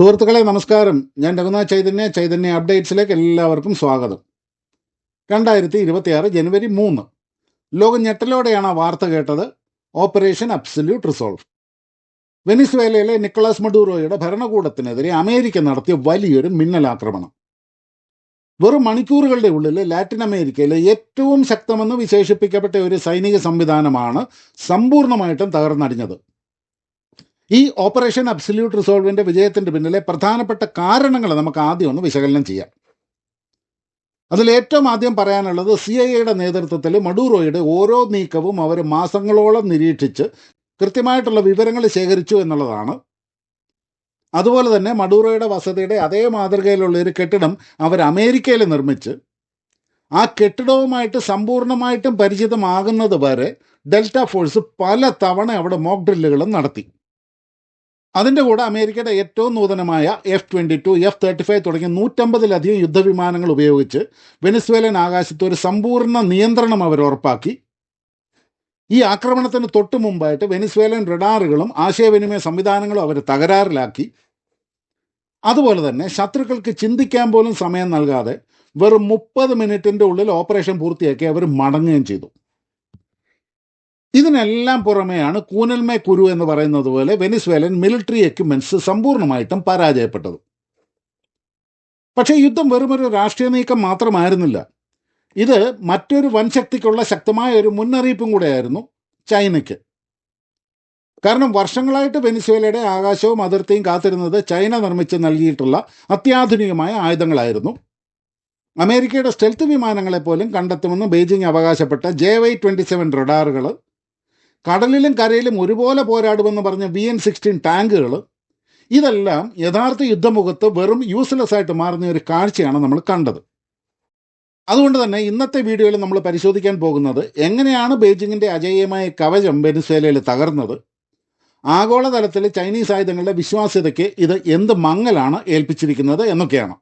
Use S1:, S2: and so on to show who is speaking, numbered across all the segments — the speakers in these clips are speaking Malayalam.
S1: സുഹൃത്തുക്കളെ നമസ്കാരം. ഞാൻ രഘുനാഥ് ചൈതന്യ ചൈതന്യ അപ്ഡേറ്റ്സിലേക്ക് എല്ലാവർക്കും സ്വാഗതം. രണ്ടായിരത്തി ഇരുപത്തിയാറ് ജനുവരി മൂന്ന്. ലോകം ഞെട്ടലോടെയാണ് ആ വാർത്ത കേട്ടത്. Operation absolute resolve. വെനിസ്വേലയിലെ നിക്കോളാസ് മഡൂറോയുടെ ഭരണകൂടത്തിനെതിരെ അമേരിക്ക നടത്തിയ വലിയൊരു മിന്നലാക്രമണം. വെറും മണിക്കൂറുകളുടെ ഉള്ളിൽ ലാറ്റിൻ അമേരിക്കയിലെ ഏറ്റവും ശക്തമെന്ന് വിശേഷിപ്പിക്കപ്പെട്ട ഒരു സൈനിക സംവിധാനമാണ് സമ്പൂർണമായിട്ടും തകർന്നടിഞ്ഞത്. ഈ ഓപ്പറേഷൻ അബ്സല്യൂട്ട് റിസോൾവിന്റെ വിജയത്തിന്റെ പിന്നിലെ പ്രധാനപ്പെട്ട കാരണങ്ങൾ നമുക്ക് ആദ്യം ഒന്ന് വിശകലനം ചെയ്യാം. അതിൽ ഏറ്റവും ആദ്യം പറയാനുള്ളത് സി ഐ എയുടെ നേതൃത്വത്തിൽ മഡൂറോയുടെ ഓരോ നീക്കവും അവർ മാസങ്ങളോളം നിരീക്ഷിച്ച് കൃത്യമായിട്ടുള്ള വിവരങ്ങൾ ശേഖരിച്ചു എന്നുള്ളതാണ്. അതുപോലെ തന്നെ മഡൂറോയുടെ വസതിയുടെ അതേ മാതൃകയിലുള്ള ഒരു കെട്ടിടം അവർ അമേരിക്കയിൽ നിർമ്മിച്ച് ആ കെട്ടിടവുമായിട്ട് സമ്പൂർണമായിട്ടും പരിചിതമാകുന്നത് വരെ ഡെൽറ്റ ഫോഴ്സ് പല തവണ അവിടെ മോക്ക് ഡ്രില്ലുകളും നടത്തി. അതിന്റെ കൂടെ അമേരിക്കയുടെ ഏറ്റവും നൂതനമായ F twenty two F thirty five തുടങ്ങിയ നൂറ്റമ്പതിലധികം യുദ്ധവിമാനങ്ങൾ ഉപയോഗിച്ച് വെനസ്വേലൻ ആകാശത്ത് ഒരു സമ്പൂർണ നിയന്ത്രണം അവർ ഉറപ്പാക്കി. ഈ ആക്രമണത്തിന് തൊട്ട് മുമ്പായിട്ട് വെനിസ്വേലൻ റഡാറുകളും ആശയവിനിമയ സംവിധാനങ്ങളും അവർ തകരാറിലാക്കി. അതുപോലെ തന്നെ ശത്രുക്കൾക്ക് ചിന്തിക്കാൻ പോലും സമയം നൽകാതെ വെറും മുപ്പത് മിനിറ്റിന്റെ ഉള്ളിൽ ഓപ്പറേഷൻ പൂർത്തിയാക്കി അവർ മടങ്ങുകയും ചെയ്തു. ഇതിനെല്ലാം പുറമെയാണ് കൂനൽമേ കുരു എന്ന് പറയുന്നത് പോലെ വെനിസ്വേലൻ മിലിറ്ററി എക്യുപ്മെന്റ്സ് സമ്പൂർണമായിട്ടും പരാജയപ്പെട്ടത്. പക്ഷേ യുദ്ധം വെറുമൊരു രാഷ്ട്രീയ നീക്കം മാത്രമായിരുന്നില്ല. ഇത് മറ്റൊരു വൻശക്തിക്കുള്ള ശക്തമായ ഒരു മുന്നറിയിപ്പും കൂടെയായിരുന്നു ചൈനയ്ക്ക്. കാരണം വർഷങ്ങളായിട്ട് വെനിസ്വേലയുടെ ആകാശവും അതിർത്തിയും കാത്തിരുന്നത് ചൈന നിർമ്മിച്ച് നൽകിയിട്ടുള്ള അത്യാധുനികമായ ആയുധങ്ങളായിരുന്നു. അമേരിക്കയുടെ സ്റ്റെൽത്ത് വിമാനങ്ങളെ പോലും കണ്ടെത്തുമെന്ന് ബെയ്ജിംഗ് അവകാശപ്പെട്ട ജെ വൈ ട്വന്റി സെവൻ റഡാറുകൾ കടലിലും കരയിലും ഒരുപോലെ പോരാടുമെന്ന് പറഞ്ഞ വി എൻ സിക്സ്റ്റീൻ ടാങ്കുകൾ ഇതെല്ലാം യഥാർത്ഥ യുദ്ധമുഖത്ത് വെറും യൂസ്ലെസ് ആയിട്ട് മാറുന്ന ഒരു കാഴ്ചയാണ് നമ്മൾ കണ്ടത്. അതുകൊണ്ട് തന്നെ ഇന്നത്തെ വീഡിയോയിൽ നമ്മൾ പരിശോധിക്കാൻ പോകുന്നത് എങ്ങനെയാണ് ബെയ്ജിങ്ങിന്റെ അജേയമായ കവചം വെനിസ്വേലയിൽ തകർന്നത്? ആഗോളതലത്തിൽ ചൈനീസ് ആയുധങ്ങളുടെ വിശ്വാസ്യതയ്ക്ക് ഇത് എന്ത് മങ്ങലാണ് ഏൽപ്പിച്ചിരിക്കുന്നത് എന്നൊക്കെയാണ്.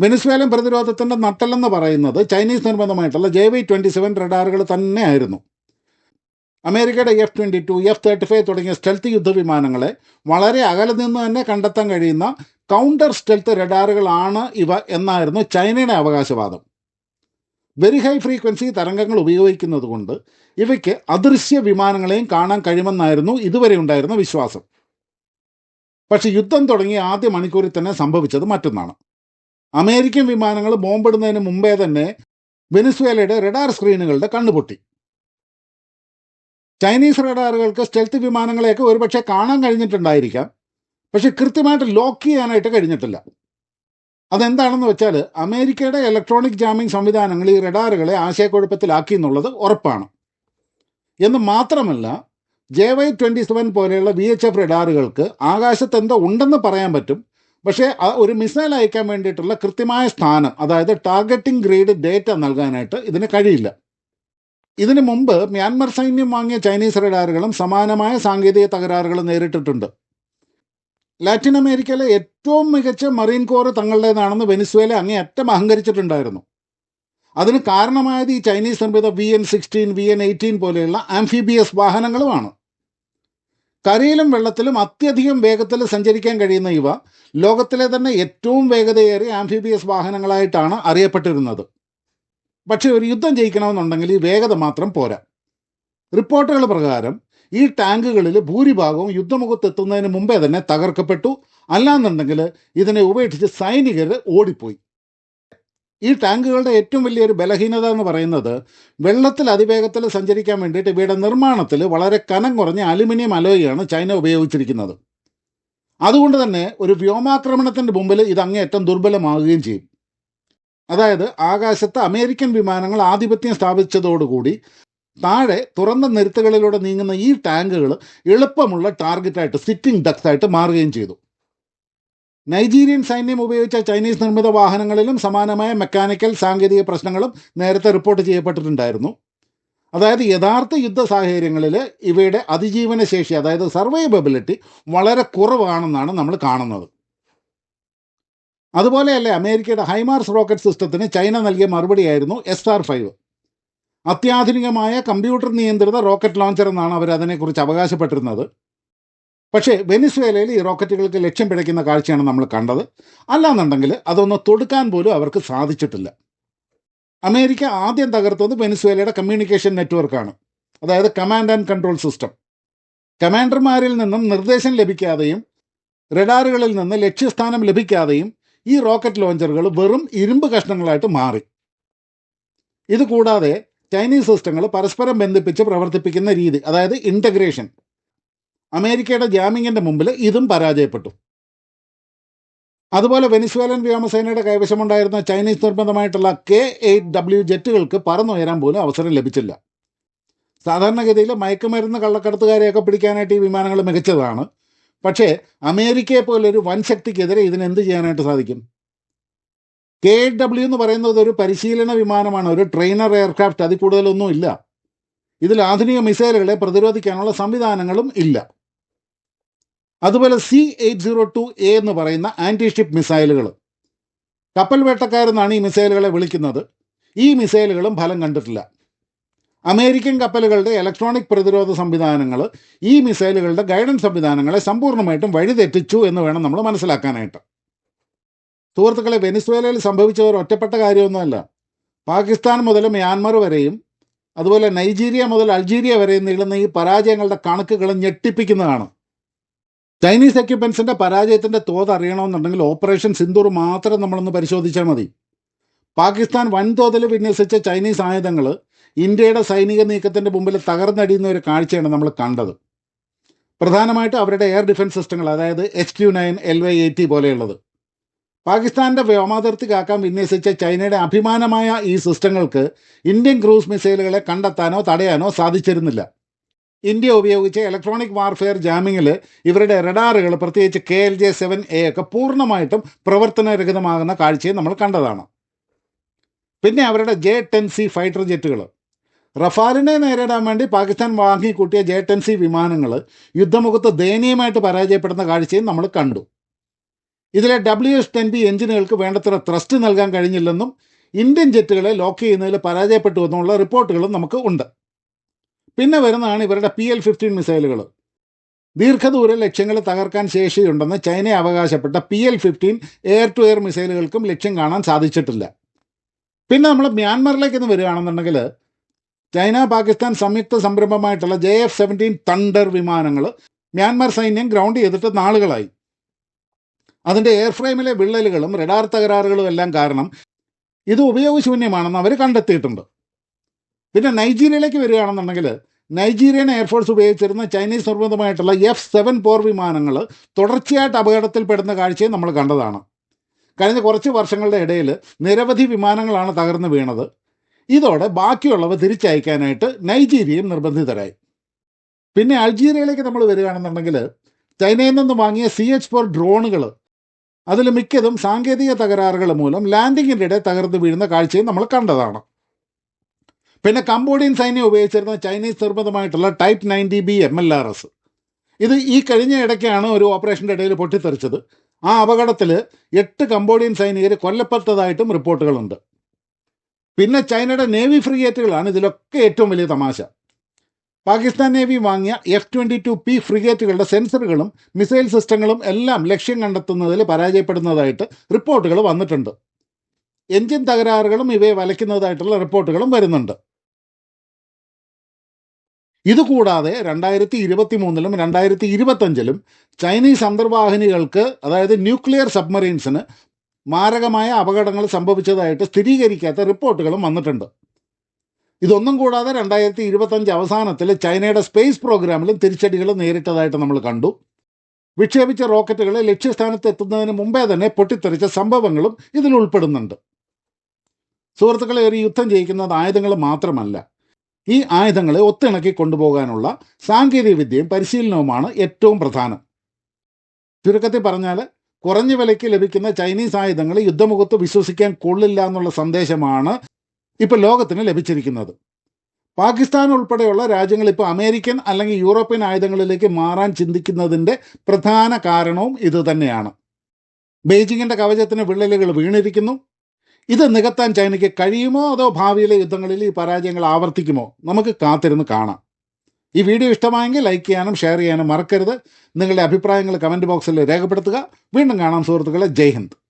S1: വെനിസ്വേലൻ പ്രതിരോധത്തിന്റെ നട്ടലെന്ന് പറയുന്നത് ചൈനീസ് നിർബന്ധമായിട്ടുള്ള ജെ വൈ ട്വന്റി സെവൻ റഡാറുകൾ തന്നെയായിരുന്നു. അമേരിക്കയുടെ F twenty two F thirty five തുടങ്ങിയ സ്റ്റെൽത്ത് യുദ്ധവിമാനങ്ങളെ വളരെ അകലെ നിന്ന് തന്നെ കണ്ടെത്താൻ കഴിയുന്ന കൗണ്ടർ സ്റ്റെൽത്ത് റഡാറുകളാണ് ഇവ എന്നായിരുന്നു ചൈനയുടെ അവകാശവാദം. വെരി ഹൈ ഫ്രീക്വൻസി തരംഗങ്ങൾ ഉപയോഗിക്കുന്നത് കൊണ്ട് ഇവയ്ക്ക് അദൃശ്യ വിമാനങ്ങളെയും കാണാൻ കഴിയുമെന്നായിരുന്നു ഇതുവരെ ഉണ്ടായിരുന്ന വിശ്വാസം. പക്ഷേ യുദ്ധം തുടങ്ങി ആദ്യ മണിക്കൂറിൽ തന്നെ സംഭവിച്ചത് മറ്റൊന്നാണ്. അമേരിക്കൻ വിമാനങ്ങൾ ബോംബിടുന്നതിന് മുമ്പേ തന്നെ വെനിസ്വേലയുടെ റഡാർ സ്ക്രീനുകളുടെ കണ്ണുപൊട്ടി. ചൈനീസ് റഡാറുകൾക്ക് സ്റ്റെൽത്ത് വിമാനങ്ങളെയൊക്കെ ഒരുപക്ഷെ കാണാൻ കഴിഞ്ഞിട്ടുണ്ടായിരിക്കാം. പക്ഷെ കൃത്യമായിട്ട് ലോക്ക് ചെയ്യാനായിട്ട് കഴിഞ്ഞിട്ടില്ല. അതെന്താണെന്ന് വെച്ചാൽ അമേരിക്കയുടെ ഇലക്ട്രോണിക് ജാമിംഗ് സംവിധാനങ്ങൾ ഈ റഡാറുകളെ ആശയക്കുഴപ്പത്തിലാക്കി എന്നുള്ളത് ഉറപ്പാണ്. എന്ന് മാത്രമല്ല ജെ വൈ ട്വന്റി സെവൻ പോലെയുള്ള വി എച്ച് എഫ് റഡാറുകൾക്ക് ആകാശത്ത് എന്തോ ഉണ്ടെന്ന് പറയാൻ പറ്റും. പക്ഷേ ഒരു മിസൈൽ അയക്കാൻ വേണ്ടിയിട്ടുള്ള കൃത്യമായ സ്ഥാനം അതായത് ടാർഗറ്റിംഗ് ഗ്രേഡ് ഡേറ്റ നൽകാനായിട്ട് ഇതിന് കഴിയില്ല. ഇതിനു മുമ്പ് മ്യാൻമർ സൈന്യം വാങ്ങിയ ചൈനീസ് റഡാറുകളും സമാനമായ സാങ്കേതിക തകരാറുകൾ നേരിട്ടിട്ടുണ്ട്. ലാറ്റിൻ അമേരിക്കയിലെ ഏറ്റവും മികച്ച മറീൻ കോർ തങ്ങളുടേതാണെന്ന് വെനിസ്വേല അങ്ങേയറ്റം അഹങ്കരിച്ചിട്ടുണ്ടായിരുന്നു. അതിന് കാരണമായത് ഈ ചൈനീസ് നിർമ്മിത V N sixteen V N eighteen പോലെയുള്ള ആംഫിബിയസ് വാഹനങ്ങളുമാണ്. കരയിലും വെള്ളത്തിലും അത്യധികം വേഗത്തിൽ സഞ്ചരിക്കാൻ കഴിയുന്ന ഇവ ലോകത്തിലെ തന്നെ ഏറ്റവും വേഗതയേറിയ ആംഫിബിയസ് വാഹനങ്ങളായിട്ടാണ് അറിയപ്പെട്ടിരുന്നത്. പക്ഷേ ഒരു യുദ്ധം ജയിക്കണമെന്നുണ്ടെങ്കിൽ ഈ വേഗത മാത്രം പോരാ. റിപ്പോർട്ടുകൾ പ്രകാരം ഈ ടാങ്കുകളിൽ ഭൂരിഭാഗവും യുദ്ധമുഖത്തെത്തുന്നതിന് മുമ്പേ തന്നെ തകർക്കപ്പെട്ടു. അല്ലാന്നുണ്ടെങ്കിൽ ഇതിനെ ഉപേക്ഷിച്ച് സൈനികർ ഓടിപ്പോയി. ഈ ടാങ്കുകളുടെ ഏറ്റവും വലിയൊരു ബലഹീനത എന്ന് പറയുന്നത് വെള്ളത്തിൽ അതിവേഗത്തിൽ സഞ്ചരിക്കാൻ വേണ്ടിയിട്ട് ഇവയുടെ നിർമ്മാണത്തിൽ വളരെ കനം കുറഞ്ഞ അലുമിനിയം അലോയാണ് ചൈന ഉപയോഗിച്ചിരിക്കുന്നത്. അതുകൊണ്ട് തന്നെ ഒരു വ്യോമാക്രമണത്തിന്റെ മുമ്പിൽ ഇത് അങ്ങേയറ്റം ദുർബലമാവുകയും ചെയ്യും. അതായത് ആകാശത്ത് അമേരിക്കൻ വിമാനങ്ങൾ ആധിപത്യം സ്ഥാപിച്ചതോടുകൂടി താഴെ തുറന്ന നിരത്തുകളിലൂടെ നീങ്ങുന്ന ഈ ടാങ്കുകൾ എളുപ്പമുള്ള ടാർഗറ്റായിട്ട് സിറ്റിംഗ് ഡക്സ് ആയിട്ട് മാറുകയും ചെയ്തു. നൈജീരിയൻ സൈന്യം ഉപയോഗിച്ച ചൈനീസ് നിർമ്മിത വാഹനങ്ങളിലും സമാനമായ മെക്കാനിക്കൽ സാങ്കേതിക പ്രശ്നങ്ങളും നേരത്തെ റിപ്പോർട്ട് ചെയ്യപ്പെട്ടിട്ടുണ്ടായിരുന്നു. അതായത് യഥാർത്ഥ യുദ്ധ സാഹചര്യങ്ങളിൽ ഇവയുടെ അതിജീവന ശേഷി അതായത് സർവൈവബിലിറ്റി വളരെ കുറവാണെന്നാണ് നമ്മൾ കാണുന്നത്. അതുപോലെയല്ലേ അമേരിക്കയുടെ ഹൈമാർസ് റോക്കറ്റ് സിസ്റ്റത്തിന് ചൈന നൽകിയ മറുപടിയായിരുന്നു എസ് ആർ ഫൈവ്. അത്യാധുനികമായ കമ്പ്യൂട്ടർ നിയന്ത്രിത റോക്കറ്റ് ലോഞ്ചർ എന്നാണ് അവർ അതിനെക്കുറിച്ച് അവകാശപ്പെട്ടിരുന്നത്. പക്ഷേ വെനിസ്വേലയിൽ ഈ റോക്കറ്റുകൾക്ക് ലക്ഷ്യം പിഴയ്ക്കുന്ന കാഴ്ചയാണ് നമ്മൾ കണ്ടത്. അല്ലാന്നുണ്ടെങ്കിൽ അതൊന്ന് തൊടുക്കാൻ പോലും അവർക്ക് സാധിച്ചിട്ടില്ല. അമേരിക്ക ആദ്യം തകർത്തത് വെനിസ്വേലയുടെ കമ്മ്യൂണിക്കേഷൻ നെറ്റ്വർക്കാണ്. അതായത് കമാൻഡ് ആൻഡ് കൺട്രോൾ സിസ്റ്റം. കമാൻഡർമാരിൽ നിന്നും നിർദ്ദേശം ലഭിക്കാതെയും റഡാറുകളിൽ നിന്ന് ലക്ഷ്യസ്ഥാനം ലഭിക്കാതെയും ഈ റോക്കറ്റ് ലോഞ്ചറുകൾ വെറും ഇരുമ്പ് കഷ്ണങ്ങളായിട്ട് മാറി. ഇത് കൂടാതെ ചൈനീസ് സിസ്റ്റങ്ങൾ പരസ്പരം ബന്ധിപ്പിച്ച് പ്രവർത്തിപ്പിക്കുന്ന രീതി അതായത് ഇന്റഗ്രേഷൻ അമേരിക്കയുടെ ജാമിങ്ങിന്റെ മുമ്പിൽ ഇതും പരാജയപ്പെട്ടു. അതുപോലെ വെനിസ്വേലൻ വ്യോമസേനയുടെ കൈവശമുണ്ടായിരുന്ന ചൈനീസ് നിർബന്ധമായിട്ടുള്ള കെ എയ്റ്റ് ഡബ്ല്യു ജെറ്റുകൾക്ക് പറന്നുയരാൻ പോലും അവസരം ലഭിച്ചില്ല. സാധാരണഗതിയിൽ മയക്കുമരുന്ന് കള്ളക്കടത്തുകാരെയൊക്കെ പിടിക്കാനായിട്ട് ഈ വിമാനങ്ങൾ മികച്ചതാണ്. പക്ഷേ അമേരിക്കയെ പോലൊരു വൻശക്തിക്കെതിരെ ശക്തിക്കെതിരെ ഇതിന് എന്ത് ചെയ്യാനായിട്ട് സാധിക്കും? കെ ഡബ്ല്യു എന്ന് പറയുന്നത് ഒരു പരിശീലന വിമാനമാണ്. ഒരു ട്രെയിനർ എയർക്രാഫ്റ്റ്. അതിൽ കൂടുതലൊന്നും ഇല്ല. ഇതിൽ ആധുനിക മിസൈലുകളെ പ്രതിരോധിക്കാനുള്ള സംവിധാനങ്ങളും ഇല്ല. അതുപോലെ C eight zero two A എന്ന് പറയുന്ന ആന്റി ഷിപ്പ് മിസൈലുകൾ. കപ്പൽ വേട്ടക്കാരെന്നാണ് ഈ മിസൈലുകളെ വിളിക്കുന്നത്. ഈ മിസൈലുകളും ഫലം കണ്ടിട്ടില്ല. അമേരിക്കൻ കപ്പലുകളുടെ ഇലക്ട്രോണിക് പ്രതിരോധ സംവിധാനങ്ങൾ ഈ മിസൈലുകളുടെ ഗൈഡൻസ് സംവിധാനങ്ങളെ സമ്പൂർണമായിട്ടും വഴിതെറ്റിച്ചു എന്ന് വേണം നമ്മൾ മനസ്സിലാക്കാനായിട്ട്. സുഹൃത്തുക്കളെ വെനിസ്വേലയിൽ സംഭവിച്ച ഒരു ഒറ്റപ്പെട്ട കാര്യമൊന്നുമല്ല. പാകിസ്ഥാൻ മുതൽ മ്യാൻമർ വരെയും അതുപോലെ നൈജീരിയ മുതൽ അൾജീരിയ വരെയും നീളുന്ന ഈ പരാജയങ്ങളുടെ കണക്കുകൾ ഞെട്ടിപ്പിക്കുന്നതാണ്. ചൈനീസ് എക്യുപ്മെൻസിന്റെ പരാജയത്തിന്റെ തോത് അറിയണമെന്നുണ്ടെങ്കിൽ ഓപ്പറേഷൻ സിന്ദൂർ മാത്രം നമ്മളൊന്ന് പരിശോധിച്ചാൽ മതി. പാകിസ്ഥാൻ വൻതോതിൽ വിന്യസിച്ച ചൈനീസ് ആയുധങ്ങൾ ഇന്ത്യയുടെ സൈനിക നീക്കത്തിന്റെ മുമ്പിൽ തകർന്നടിയുന്ന ഒരു കാഴ്ചയാണ് നമ്മൾ കണ്ടത്. പ്രധാനമായിട്ടും അവരുടെ എയർ ഡിഫൻസ് സിസ്റ്റങ്ങൾ അതായത് H Q nine L Y eighty പോലെയുള്ളത്. പാകിസ്ഥാന്റെ വ്യോമാതിർത്തി കാക്കാൻ വിന്യസിച്ച ചൈനയുടെ അഭിമാനമായ ഈ സിസ്റ്റങ്ങൾക്ക് ഇന്ത്യൻ ക്രൂസ് മിസൈലുകളെ കണ്ടെത്താനോ തടയാനോ സാധിച്ചിരുന്നില്ല. ഇന്ത്യ ഉപയോഗിച്ച ഇലക്ട്രോണിക് വാർഫെയർ ജാമിങ്ങിൽ ഇവരുടെ റഡാറുകൾ പ്രത്യേകിച്ച് K L J seven A ഒക്കെ പൂർണമായിട്ടും പ്രവർത്തനരഹിതമാകുന്ന കാഴ്ചയും നമ്മൾ കണ്ടതാണ്. പിന്നെ അവരുടെ ജെ ടെൻ സി ഫൈറ്റർ ജെറ്റുകൾ റഫാലിനെ നേരിടാൻ വേണ്ടി പാകിസ്ഥാൻ വാങ്ങിക്കൂട്ടിയ ജെ ടെൻ സി വിമാനങ്ങൾ യുദ്ധമുഖത്ത് ദയനീയമായിട്ട് പരാജയപ്പെടുന്ന കാഴ്ചയും നമ്മൾ കണ്ടു. ഇതിലെ ഡബ്ല്യു എസ് ടെൻ ബി എഞ്ചിനുകൾക്ക് വേണ്ടത്ര ത്രസ്റ്റ് നൽകാൻ കഴിഞ്ഞില്ലെന്നും ഇന്ത്യൻ ജെറ്റുകളെ ലോക്ക് ചെയ്യുന്നതിൽ പരാജയപ്പെട്ടു എന്നുള്ള റിപ്പോർട്ടുകളും നമുക്ക് ഉണ്ട്. പിന്നെ വരുന്നതാണ് ഇവരുടെ പി എൽ ഫിഫ്റ്റീൻ മിസൈലുകൾ ദീർഘദൂര ലക്ഷ്യങ്ങൾ തകർക്കാൻ ശേഷിയുണ്ടെന്ന് ചൈന അവകാശപ്പെട്ട P L fifteen air to air മിസൈലുകൾക്കും ലക്ഷ്യം കാണാൻ സാധിച്ചിട്ടില്ല. പിന്നെ നമ്മൾ മ്യാൻമറിലേക്ക് ഇന്ന് വരികയാണെന്നുണ്ടെങ്കിൽ ചൈന പാകിസ്ഥാൻ സംയുക്ത സംരംഭമായിട്ടുള്ള ജെ എഫ് സെവന്റീൻ തണ്ടർ വിമാനങ്ങൾ മ്യാൻമാർ സൈന്യം ഗ്രൗണ്ട് ചെയ്തിട്ട് നാളുകളായി. അതിന്റെ എയർ ഫ്രെയിമിലെ വിള്ളലുകളും റഡാർ തകരാറുകളും എല്ലാം കാരണം ഇത് ഉപയോഗശൂന്യമാണെന്ന് അവർ കണ്ടെത്തിയിട്ടുണ്ട്. പിന്നെ നൈജീരിയയിലേക്ക് വരികയാണെന്നുണ്ടെങ്കിൽ നൈജീരിയൻ എയർഫോഴ്സ് ഉപയോഗിച്ചിരുന്ന ചൈനീസ് നിർമ്മിതമായിട്ടുള്ള എഫ് സെവൻ പോർ വിമാനങ്ങൾ തുടർച്ചയായിട്ട് അപകടത്തിൽപ്പെടുന്ന കാഴ്ചയും നമ്മൾ കണ്ടതാണ്. കഴിഞ്ഞ കുറച്ച് വർഷങ്ങളുടെ ഇടയിൽ നിരവധി വിമാനങ്ങളാണ് തകർന്നു വീണത്. ഇതോടെ ബാക്കിയുള്ളവ തിരിച്ചയക്കാനായിട്ട് നൈജീരിയയും നിർബന്ധിതരായി. പിന്നെ അൾജീരിയയിലേക്ക് നമ്മൾ വരികയാണെന്നുണ്ടെങ്കിൽ ചൈനയിൽ നിന്ന് വാങ്ങിയ സി എച്ച് ഫോർ ഡ്രോണുകൾ അതിൽ മിക്കതും സാങ്കേതിക തകരാറുകൾ മൂലം ലാൻഡിങ്ങിന്റെ ഇടെ തകർന്നു വീഴുന്ന കാഴ്ചയും നമ്മൾ കണ്ടതാണ്. പിന്നെ കംബോഡിയൻ സൈന്യം ഉപയോഗിച്ചിരുന്ന Chinese നിർമ്മിതമായിട്ടുള്ള type ninety B M L R S. ഇത് ഈ കഴിഞ്ഞ ഇടയ്ക്കാണ് ഒരു ഓപ്പറേഷന്റെ ഇടയിൽ പൊട്ടിത്തെറിച്ചത്. ആ അപകടത്തിൽ എട്ട് കംബോഡിയൻ സൈനികർ കൊല്ലപ്പെട്ടതായിട്ടും റിപ്പോർട്ടുകളുണ്ട്. പിന്നെ ചൈനയുടെ നേവി ഫ്രിഗേറ്റുകളാണ് ഇതിലൊക്കെ ഏറ്റവും വലിയ തമാശ. പാകിസ്ഥാൻ നേവി വാങ്ങിയ എഫ് ട്വന്റി ടു പി ഫ്രിഗേറ്റുകളുടെ സെൻസറുകളും മിസൈൽ സിസ്റ്റങ്ങളും എല്ലാം ലക്ഷ്യം കണ്ടെത്തുന്നതിൽ പരാജയപ്പെടുന്നതായിട്ട് റിപ്പോർട്ടുകൾ വന്നിട്ടുണ്ട്. എഞ്ചിൻ തകരാറുകളും ഇവയെ വലയ്ക്കുന്നതായിട്ടുള്ള റിപ്പോർട്ടുകളും വരുന്നുണ്ട്. ഇതുകൂടാതെ രണ്ടായിരത്തി ഇരുപത്തി മൂന്നിലും രണ്ടായിരത്തി ഇരുപത്തഞ്ചിലും ചൈനീസ് അന്തർവാഹിനികൾക്ക് അതായത് ന്യൂക്ലിയർ സബ്മറീൻസിന് മാരകമായ അപകടങ്ങൾ സംഭവിച്ചതായിട്ട് സ്ഥിരീകരിക്കാത്ത റിപ്പോർട്ടുകളും വന്നിട്ടുണ്ട്. ഇതൊന്നും കൂടാതെ രണ്ടായിരത്തി ഇരുപത്തഞ്ച് അവസാനത്തിൽ ചൈനയുടെ സ്പേസ് പ്രോഗ്രാമിലും തിരിച്ചടികൾ നേരിട്ടതായിട്ട് നമ്മൾ കണ്ടു. വിക്ഷേപിച്ച റോക്കറ്റുകൾ ലക്ഷ്യസ്ഥാനത്ത് എത്തുന്നതിന് മുമ്പേ തന്നെ പൊട്ടിത്തെറിച്ച സംഭവങ്ങളും ഇതിൽ ഉൾപ്പെടുന്നുണ്ട്. സുഹൃത്തുക്കളെ ഒരു യുദ്ധം ജയിക്കുന്നത് ആയുധങ്ങൾ മാത്രമല്ല. ഈ ആയുധങ്ങളെ ഒത്തിണക്കി കൊണ്ടുപോകാനുള്ള സാങ്കേതിക വിദ്യയും പരിശീലനവുമാണ് ഏറ്റവും പ്രധാനം. ചുരുക്കത്തിൽ പറഞ്ഞാൽ കുറഞ്ഞ വിലയ്ക്ക് ലഭിക്കുന്ന ചൈനീസ് ആയുധങ്ങൾ യുദ്ധമുഖത്ത് വിശ്വസിക്കാൻ കൊള്ളില്ല എന്നുള്ള സന്ദേശമാണ് ഇപ്പോൾ ലോകത്തിന് ലഭിച്ചിരിക്കുന്നത്. പാകിസ്ഥാൻ ഉൾപ്പെടെയുള്ള രാജ്യങ്ങൾ ഇപ്പോൾ അമേരിക്കൻ അല്ലെങ്കിൽ യൂറോപ്യൻ ആയുധങ്ങളിലേക്ക് മാറാൻ ചിന്തിക്കുന്നതിന്റെ പ്രധാന കാരണവും ഇതുതന്നെയാണ് ബെയ്ജിങ്ങിന്റെ കവചത്തിന് വിള്ളലുകൾ വീണിരിക്കുന്നു. ഇത് നികത്താൻ ചൈനയ്ക്ക് കഴിയുമോ അതോ ഭാവിയിലെ യുദ്ധങ്ങളിൽ ഈ പരാജയങ്ങൾ ആവർത്തിക്കുമോ? നമുക്ക് കാത്തിരുന്ന് കാണാം. ഈ വീഡിയോ ഇഷ്ടമായെങ്കിൽ ലൈക്ക് ചെയ്യാനും ഷെയർ ചെയ്യാനും മറക്കരുത്. നിങ്ങളുടെ അഭിപ്രായങ്ങൾ കമന്റ് ബോക്സിൽ രേഖപ്പെടുത്തുക. വീണ്ടും കാണാം സുഹൃത്തുക്കളെ. ജയ് ഹിന്ദ്.